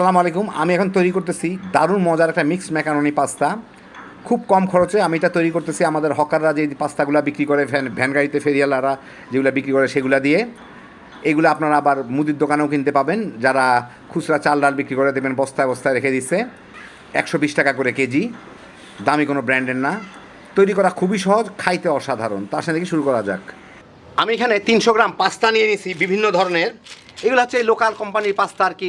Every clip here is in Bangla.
আসসালামু আলাইকুম। আমি এখন তৈরি করতেছি দারুণ মজার একটা মিক্স ম্যাকারনি পাস্তা খুব কম খরচে আমি এটা তৈরি করতেছি আমাদের হকাররা যে পাস্তাগুলো বিক্রি করে, ভ্যান ভ্যান গাড়িতে ফেরিয়ালারা যেগুলো বিক্রি করে সেগুলো দিয়ে। এগুলো আপনারা আবার মুদির দোকানেও কিনতে পাবেন। যারা খুচরা চাল ডাল বিক্রি করে দেবেন, বস্তায় বস্তায় রেখে দিচ্ছে একশো বিশ টাকা করে কেজি। দামি কোনো ব্র্যান্ডের না। তৈরি করা খুবই সহজ, খাইতে অসাধারণ। তার সাথে শুরু করা যাক। আমি এখানে তিনশো গ্রাম পাস্তা নিয়ে নিয়েছি বিভিন্ন ধরনের। এগুলো হচ্ছে লোকাল কোম্পানির পাস্তা আর কি,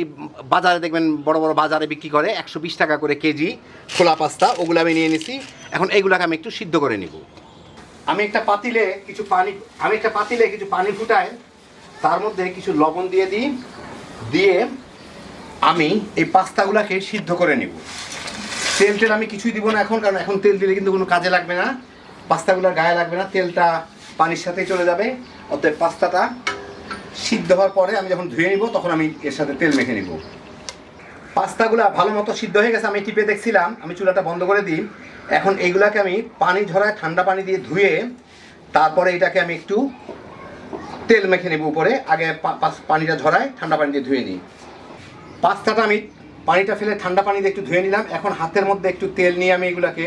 বাজারে দেখবেন বড় বড় বাজারে বিক্রি করে, একশো বিশ টাকা করে কেজি খোলা পাস্তা ওগুলো আমি নিয়ে নিছি। এখন এইগুলোকে আমি একটু সিদ্ধ করে নিব। আমি একটা পাতিলে কিছু পানি, আমি একটা পাতিলে কিছু পানি ফুটাই, তার মধ্যে কিছু লবণ দিয়ে দিই, দিয়ে আমি এই পাস্তাগুলোকে সিদ্ধ করে নিব। তেল টেল আমি কিছুই দিব না এখন, কারণ এখন তেল দিলে কিন্তু কোনো কাজে লাগবে না। পাস্তাগুলোর গায়ে লাগবে না, তেলটা পানির সাথেই চলে যাবে, অতএব পাস্তাটা সিদ্ধ হওয়ার পরে আমি যখন ধুয়ে নিব, তখন আমি এর সাথে তেল মেখে নিব। পাস্তাগুলো ভালো মতো সিদ্ধ হয়ে গেছে, আমি টিপে দেখছিলাম, আমি চুলাটা বন্ধ করে দিই। এখন এইগুলাকে আমি পানি ঝরায় ঠান্ডা পানি দিয়ে ধুয়ে, তারপরে এটাকে আমি একটু তেল মেখে নেব উপরে, আগে পানিটা ঝরায় ঠান্ডা পানি দিয়ে ধুয়ে নিই। পাস্তাটা আমি পানিটা ফেলে ঠান্ডা পানি দিয়ে একটু ধুয়ে নিলাম। এখন হাতের মধ্যে একটু তেল নিয়ে আমি এগুলাকে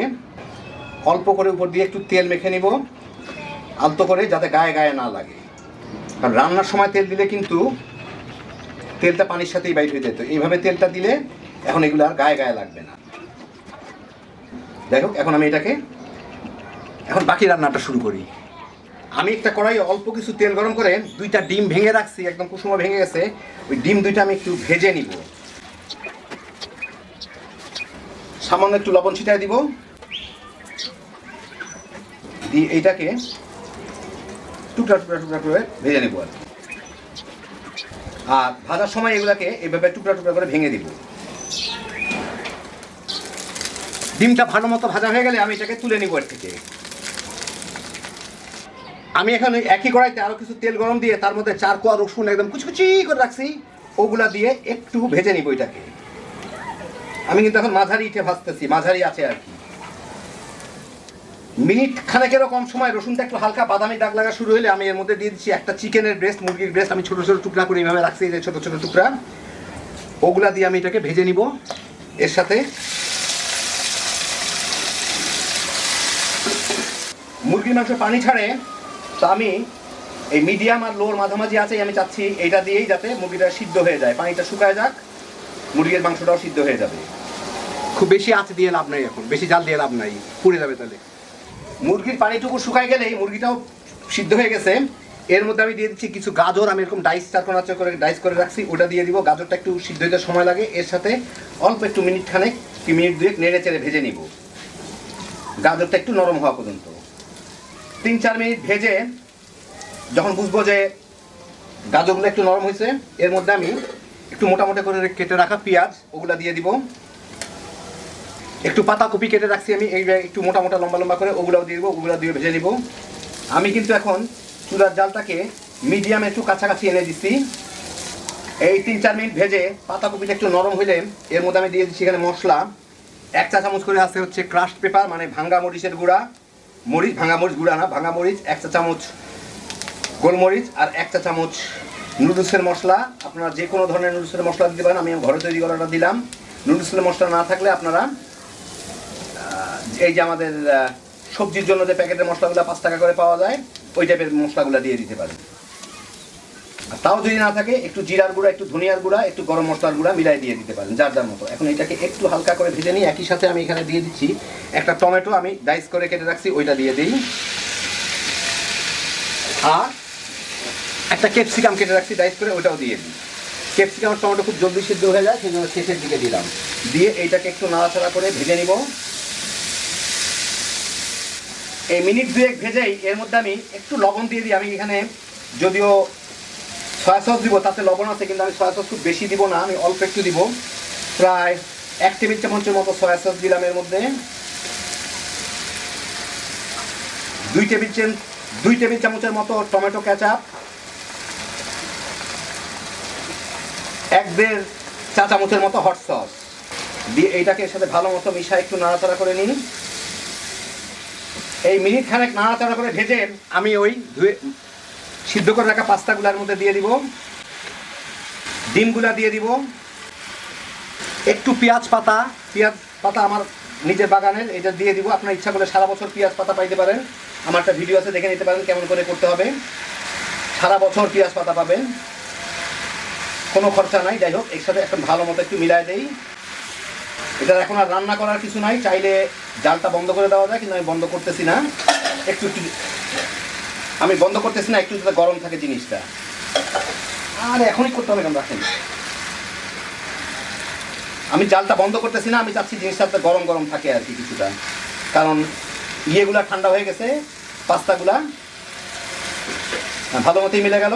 অল্প করে উপর দিয়ে একটু তেল মেখে নিব, আলতো করে যাতে গায়ে গায়ে না লাগে। কারণ রান্নার সময় তেল দিলে কিন্তু তেলটা পানির সাথেই বাইর হয়ে যেত। এইভাবে তেলটা দিলে এখন এগুলো আর গায়ে গায়ে লাগবে না। দেখো এখন আমি এটাকে এখন বাকি রান্নাটা শুরু করি। আমি একটা কড়াই অল্প কিছু তেল গরম করে দুইটা ডিম ভেঙে রাখছি, একদম কুসুমা ভেঙে গেছে। ওই ডিম দুইটা আমি একটু ভেজে নিব। সামান্য একটু লবণ ছিটাই দিব। দিয়ে এইটাকে টুকরা টুকরা টুকরা করে ভেজে নেব আর আর ভাজার সময় এগুলাকে এভাবে টুকরা টুকরা করে ভেঙে দিব। ডিমটা ভালো মতো ভাজা হয়ে গেলে আমি এটাকে তুলে নিব এর থেকে। আমি এখানে একই কড়াইতে আরও কিছু তেল গরম দিয়ে তার মধ্যে চার কোয়া রসুন একদম কুচকুচি করে রাখছি। ওগুলা দিয়ে একটু ভেজে নিব এটাকে। আমি কিন্তু এখন মাঝারি ইটে ভাজতেছি, মাঝারি আছে আর কি। মিনিট খানেকেরও কম সময় রসুনটা একটু হালকা বাদামি দাগ লাগা শুরু হলে আমি এর মধ্যে দিয়ে দিচ্ছি একটা চিকেনের ব্রেস্ট মুরগির ব্রেস্ট আমি ছোটো ছোটো টুকরা করে এইভাবে রাখছি যে ছোটো ছোটো টুকরা। ওগুলা দিয়ে আমি এটাকে ভেজে নিব। এর সাথে মুরগির মাংস পানি ছাড়ে। তো আমি এই মিডিয়াম আর লোর মাঝামাঝি আছে আমি চাচ্ছি এইটা দিয়েই যাতে মুরগিটা সিদ্ধ হয়ে যায়। পানিটা শুকায় যাক, মুরগির মাংসটাও সিদ্ধ হয়ে যাবে। খুব বেশি আঁচ দিয়ে লাভ নাই এখন, বেশি জাল দিয়ে লাভ নাই, পুড়ে যাবে তাহলে। মুরগির পানিটুকু শুকায় গেলেই মুরগিটাও সিদ্ধ হয়ে গেছে। এর মধ্যে আমি দিয়ে দিচ্ছি কিছু গাজর, আমি এরকম ডাইস চারকোনা করে ডাইস করে রাখছি, ওটা দিয়ে দিব। গাজরটা একটু সিদ্ধ হতে সময় লাগে, এর সাথে অল্প একটু মিনিট খানেক, কি মিনিট দুয়েক নেড়ে চেড়ে ভেজে নিব। গাজরটা একটু নরম হওয়া পর্যন্ত। তিন চার মিনিট ভেজে যখন বুঝব যে গাজরগুলো একটু নরম হয়েছে এর মধ্যে আমি একটু মোটা মোটা করে কেটে রাখা পেঁয়াজ, ওগুলা দিয়ে দিব। একটু পাতা কপি কেটে রাখছি আমি, এই একটু মোটা মোটা, লম্বা লম্বা করে, ওগুলাও দিয়ে দিব, ওগুলো দিয়ে ভেজে নিব। আমি কিন্তু এখন চুলার জালটাকে মিডিয়ামে একটু কাছাকাছি এনে দিচ্ছি। এই তিন চার মিনিট ভেজে পাতা কপিটা একটু নরম হইলে এর মধ্যে আমি দিয়ে দিচ্ছি এখানে মশলা। এক চা চামচ করে আছে হচ্ছে ক্রাস্ট পেপার মানে ভাঙ্গা মরিচের গুঁড়া। মরিচ ভাঙা মরিচ গুঁড়া না ভাঙা মরিচ, এক চা চামচ গোলমরিচ আর এক চা চামচ নুডলসের মশলা। আপনারা যে কোনো ধরনের নুডলসের মশলা দিতে পারেন, আমি ঘরে তৈরি করাটা দিলাম। নুডলসের মশলা না থাকলে আপনারা এই যে আমাদের সবজির জন্য যে প্যাকেটের মশলাগুলো পাঁচ টাকা করে পাওয়া যায়, ওই টাইপের মশলাগুলো দিয়ে দিতে পারেন। আর তাও যদি না থাকে, একটু জিরার গুঁড়া, একটু ধনিয়ার গুঁড়া, একটু গরম মশলার গুঁড়া মিলাই দিয়ে দিতে পারেন, যার যার মতো। এখন এটাকে একটু হালকা করে ভেজে নিই একই সাথে আমি এখানে দিয়ে দিচ্ছি একটা টমেটো, আমি ডাইস করে কেটে রাখছি, ওইটা দিয়ে দিই। আর একটা ক্যাপসিকাম কেটে রাখছি, ডাইস করে ওটাও দিয়ে দিই। ক্যাপসিকাম টমেটো খুব জলদি সিদ্ধ হয়ে যায় সেই জন্য শেষের দিকে দিলাম। দিয়ে এইটাকে একটু নাড়াচাড়া করে ভেজে নিব। এই মিনিট দুয়েক ভেজেই এর মধ্যে আমি একটু লবণ দিয়ে দিই। আমি এখানে যদিও সয়া সস দিব, তাতে লবণ আছে, কিন্তু আমি সয়া সস খুব বেশি দিব না, আমি অল্প একটু দিব। প্রায় এক টেবিল চামচের মতো সয়া সস দিলাম এর মধ্যে। দুই টেবিল চাম, দুই টেবিল চামচের মতো টমেটো কেচাপ। এক দেড় চা চামচের মতো হট সস দিয়ে এইটাকে এর সাথে ভালো মতো মিশা একটু নাড়াচাড়া করে নিই এই মিনিট খানেক নাড়াচাড়া করে ভেজে আমি ওই ধুয়ে সিদ্ধ করে রাখা পাস্তাগুলোর মধ্যে দিয়ে দিব। ডিমগুলা দিয়ে দিব। একটু পেঁয়াজ পাতা পেঁয়াজ পাতা আমার নিজের বাগানের, এটা দিয়ে দিব। আপনার ইচ্ছা করলে সারা বছর পেঁয়াজ পাতা পাইতে পারেন। আমার একটা ভিডিও আছে, দেখে নিতে পারেন কেমন করে করতে হবে। সারা বছর পেঁয়াজ পাতা পাবেন। কোনো খরচা নাই, যাই হোক এর সাথে এখন ভালো মতো একটু মিলাই দেই। এটা এখন আর রান্না করার কিছু নাই, চাইলে জালটা বন্ধ করে দেওয়া যায়, কিন্তু আমি বন্ধ করতেছি না। একটু একটু আমি বন্ধ করতেছি না, একটু গরম থাকে জিনিসটা। আর এখনই করতে হবে কেন রাখেন। আমি জালটা বন্ধ করতেছি না, আমি চাচ্ছি জিনিসটা গরম গরম থাকে আর কি কিছুটা। কারণ ইয়েগুলা ঠান্ডা হয়ে গেছে, পাস্তাগুলা। ভালো মতোই মিলে গেল।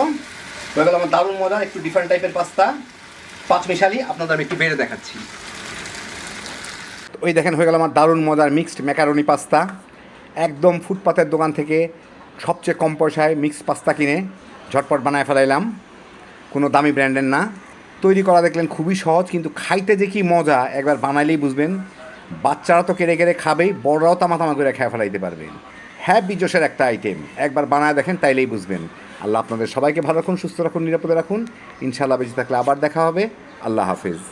হয়ে গেল আমার দারুণ মজার, একটু ডিফারেন্ট টাইপের পাস্তা। পাঁচ মিশালি আপনাদের আমি একটু বেড়ে দেখাচ্ছি। ওই দেখেন হয়ে গেল আমার দারুণ মজার মিক্সড ম্যাকারনি পাস্তা একদম ফুটপাতের দোকান থেকে সবচেয়ে কম পয়সায় মিক্সড পাস্তা কিনে ঝটপট বানায় ফেলাইলাম। কোনো দামি ব্র্যান্ডের না। তৈরি করা দেখলেন খুবই সহজ, কিন্তু খাইতে যে কি মজা, একবার বানাইলেই বুঝবেন। বাচ্চারা তো কেড়ে কেড়ে খাবেই, বড়রাও তামা তামা করে খেয়ে ফেলাইতে পারবেন হ্যাঁ বিজোসের একটা আইটেম একবার বানায় দেখেন, তাইলেই বুঝবেন। আল্লাহ আপনাদের সবাইকে ভালো রাখুন, সুস্থ রাখুন, নিরাপদে রাখুন। ইনশাআল্লাহ বেঁচে থাকলে আবার দেখা হবে। আল্লাহ হাফিজ।